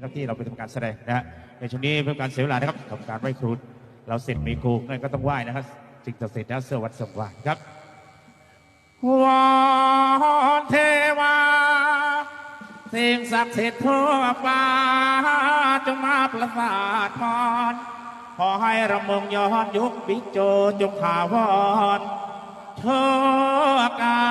นะครับที่เราไปทำการแสดงนะฮะในช่วงนี้เพื่อการเสียเวลานะครับทำการไหว้ครูเราเสร็จมีครูนั่นก็ต้องไหว้นะครับสิ่งศักดิ์สิทธิ์นะเสื้อวัดสว่างครับวอนเทวาสิ่งศักดิ์สิทธิ์ทั่วฟ้าจงมาประสาทพรขอให้ระมงย้อนยุคบิ๊กโจจงถาวรชั่วกา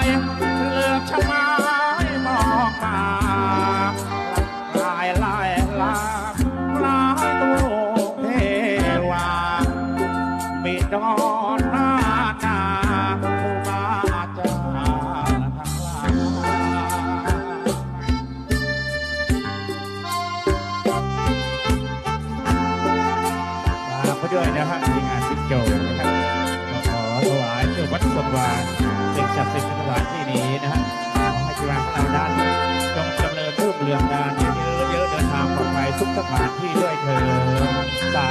ายเลือกชะไม้มองมาลายลายลาลายตัวเทวามีดอนหน้าหนาผู้มาจาทั้งหลายฝากไปด้วยนะครับที่งานบิ๊กโจนะครับขอถวาย วัดสว่างสิ่งศักดิ์สิทธิ์ในสถานที่นี้นะฮะขอให้ทีมงานของเรานั้นจงจำเริญรุ่งเรืองนานเยอะๆเยอะเดินทางปลอดภัยทุกสถานที่ด้วยเถิดสา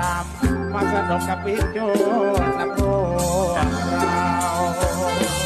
ดจำมาสนุกกับพี่โจและพวกเรา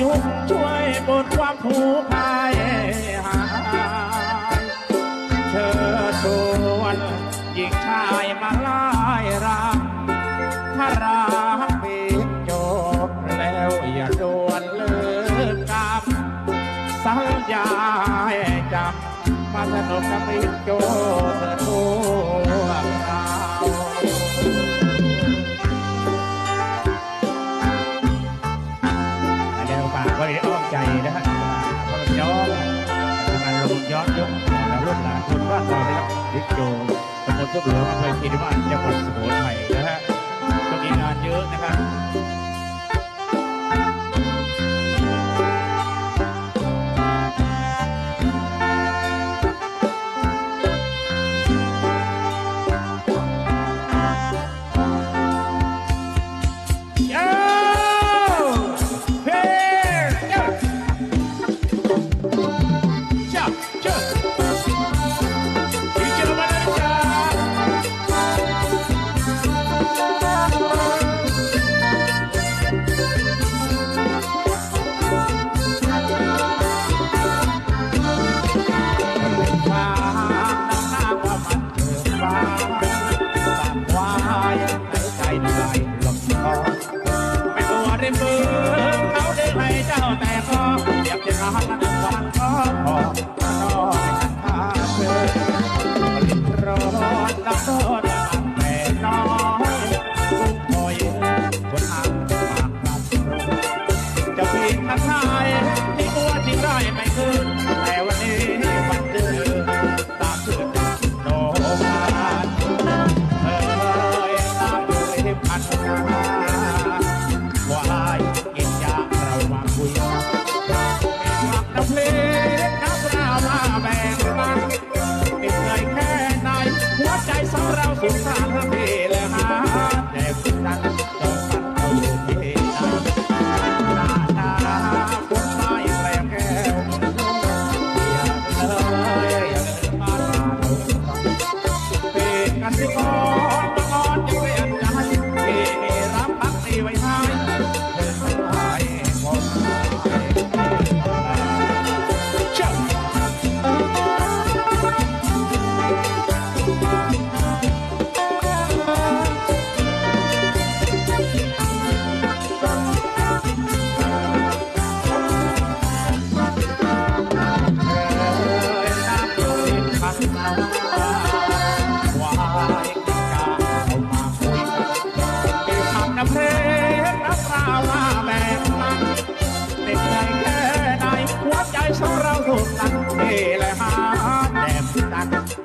ยอดยุคช่วยบนความทุกข์ให้หายเชิญชวนหญิงชายมาไล่รำถ้ารักปิดจบแล้วอย่าดวนเลิกกับสัญญาให้จำมาสนุกกับปิดโจเธอทั่ ใจนะฮะพระย้อนทำงานลงย้อนยกนะรุ่นหลานคนบ้านเราได้รับปิดโจตำบลทุบเหลืองอำเภอคีรีวานจังหวัดสุโขทัยนะฮะก็มีงานเยอะนะครับ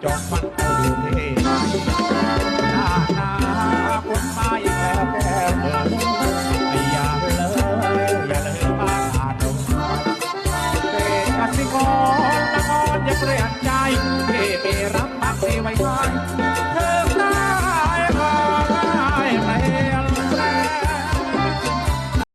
จอกมันดูเท่หน้าหน้าคนไม่แกแล้วแก้เลยอย่าเลยอย่าเลยบ้านาดงเป็นกสิกร